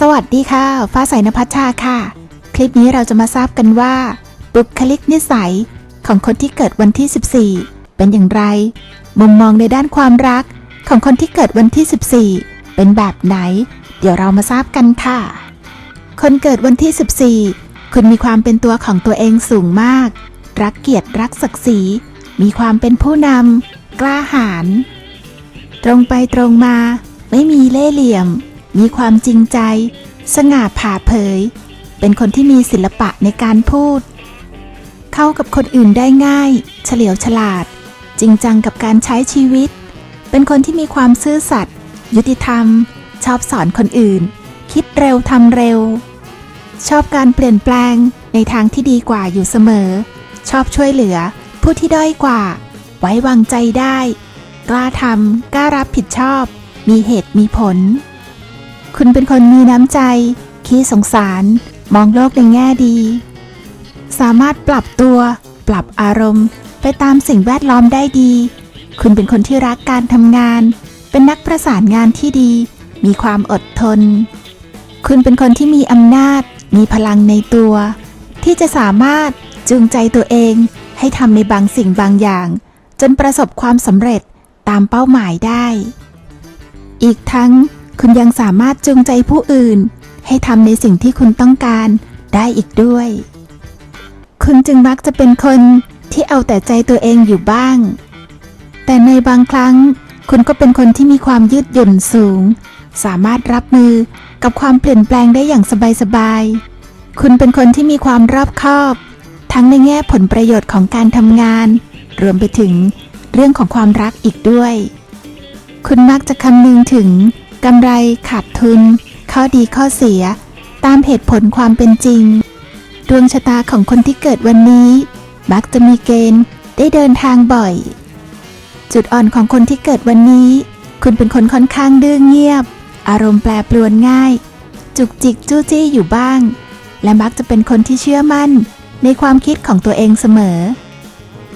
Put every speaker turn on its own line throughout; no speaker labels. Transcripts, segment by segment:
สวัสดีค่ะ ฟ้าใสนภัชชาค่ะ คลิปนี้เราจะมาทราบกันว่า บุคลิกนิสัยของคนที่เกิดวันที่ 14 เป็นอย่างไร มุมมองในด้านความรักของคนที่เกิดวันที่ 14 เป็นแบบไหน เดี๋ยวเรามาทราบกันค่ะ คนเกิดวันที่ 14 คุณมีความเป็นตัวของตัวเองสูงมาก รักเกียรติรักศักดิ์ศรี มีความเป็นผู้นำกล้าหาญตรงไปตรงมา ไม่มีเล่ห์เหลี่ยม มีความจริงใจ สง่าผ่าเผย เป็นคนที่มีศิลปะในการพูด เข้ากับคนอื่นได้ง่าย เฉลียวฉลาด จริงจังกับการใช้ชีวิต เป็นคนที่มีความซื่อสัตย์ยุติธรรม ชอบสอนคนอื่น คิดเร็วทำเร็ว ชอบการเปลี่ยนแปลงในทางที่ดีกว่าอยู่เสมอ ชอบช่วยเหลือ ผู้ที่ด้อยกว่า ไว้วางใจได้ กล้าทำกล้ารับผิดชอบ มีเหตุมีผล คุณเป็นคนมีน้ำใจ ขี้สงสาร มองโลกในแง่ดี สามารถปรับตัว ปรับอารมณ์ ไปตามสิ่งแวดล้อมได้ดี คุณเป็นคนที่รักการทำงาน เป็นนักประสานงานที่ดี มีความอดทน คุณเป็นคนที่มีอำนาจ มีพลังในตัว ที่จะสามารถจูงใจตัวเอง ให้ทำในบางสิ่งบางอย่าง จนประสบความสำเร็จตามเป้าหมายได้ อีกทั้ง คุณยังสามารถจูงใจผู้อื่น ให้ทำในสิ่งที่คุณต้องการได้อีกด้วย คุณจึงมักจะเป็นคนที่เอาแต่ใจตัวเองอยู่บ้าง แต่ในบางครั้ง คุณก็เป็นคนที่มีความยืดหยุ่นสูง สามารถรับมือกับความเปลี่ยนแปลงได้อย่างสบายๆ คุณเป็นคนที่มีความรอบคอบ ทั้งในแง่ผลประโยชน์ของการทำงาน รวมไปถึงเรื่องของความรักอีกด้วย คุณมักจะคำนึงถึง กำไรขาดทุน ข้อดีข้อเสีย ตามเหตุผลความเป็นจริง ดวงชะตาของคนที่เกิดวันนี้มักจะมีเกณฑ์ได้เดินทางบ่อย จุดอ่อนของคนที่เกิดวันนี้ คุณเป็นคนค่อนข้างดื้อเงียบ อารมณ์แปรปรวนง่าย จุกจิกจู้จี้อยู่บ้าง และมักจะเป็นคนที่เชื่อมั่น ในความคิดของตัวเองเสมอ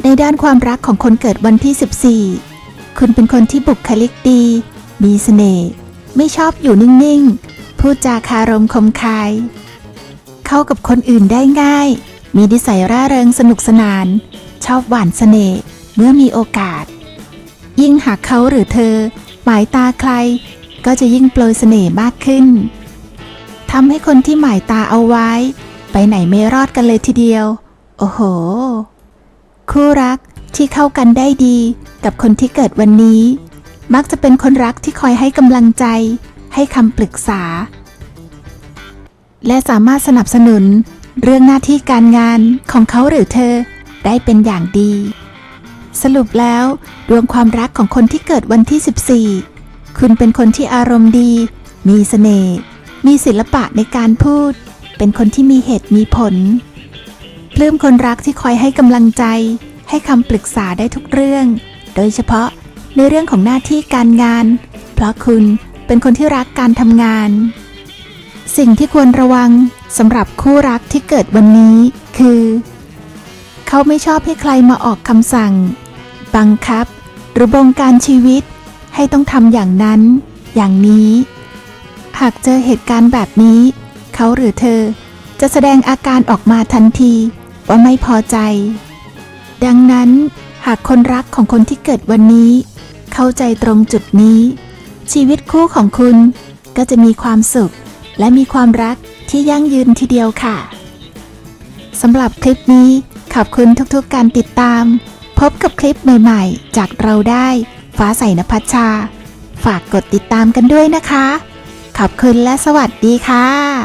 ในด้านความรักของคนเกิดวันที่ 14 คุณเป็นคนที่บุคลิกดี มีเสน่ห์ ไม่ชอบอยู่นิ่งๆ พูดจาคารมคมคาย เข้ากับคนอื่นได้ง่าย มีนิสัยร่าเริงสนุกสนาน ชอบหวานเสน่ห์เมื่อมีโอกาส ยิ่งหากเขาหรือเธอ หมายตาใคร ก็จะยิ่งโปรยเสน่ห์มากขึ้นทำให้คนที่หมายตาเอาไว้ ไปไหนไม่รอดกันเลยทีเดียว โอ้โห คู่รักที่เข้ากันได้ดีกับคนที่เกิดวันนี้ มักจะเป็นคนรักที่คอยให้กำลังใจ ให้คำปรึกษา และสามารถสนับสนุนเรื่องหน้าที่การงานของเขาหรือเธอได้เป็นอย่างดี สรุปแล้ว ดวงความรักของคนที่เกิดวันที่ 14 คุณเป็นคนที่อารมณ์ดี มีเสน่ห์มีศิลปะในการพูด เป็นคนที่มีเหตุมีผลปลื้มคนรักที่คอยให้กำลังใจ ให้คำปรึกษาได้ทุกเรื่อง โดยเฉพาะ ในเรื่องของหน้าที่การงาน เพราะคุณเป็นคนที่รักการทำงาน สิ่งที่ควรระวังสำหรับคู่รักที่เกิดวันนี้ คือ เขาไม่ชอบให้ใครมาออกคำสั่ง บังคับ หรือบงการชีวิต ให้ต้องทำอย่างนั้น อย่างนี้ หากเจอเหตุการณ์แบบนี้ เขาหรือเธอจะแสดงอาการออกมาทันทีว่าไม่พอใจ ดังนั้นหากคนรักของคนที่เกิดวันนี้ เข้าใจตรงจุดนี้ ชีวิตคู่ของคุณก็จะมีความสุข และมีความรักที่ยั่งยืนทีเดียวค่ะสำหรับคลิปนี้ขอบคุณทุกๆการติดตาม พบกับคลิปใหม่ๆ จากเราได้ ฟ้าใสนภัชชา ฝากกดติดตามกันด้วยนะคะ ขอบคุณและสวัสดีค่ะ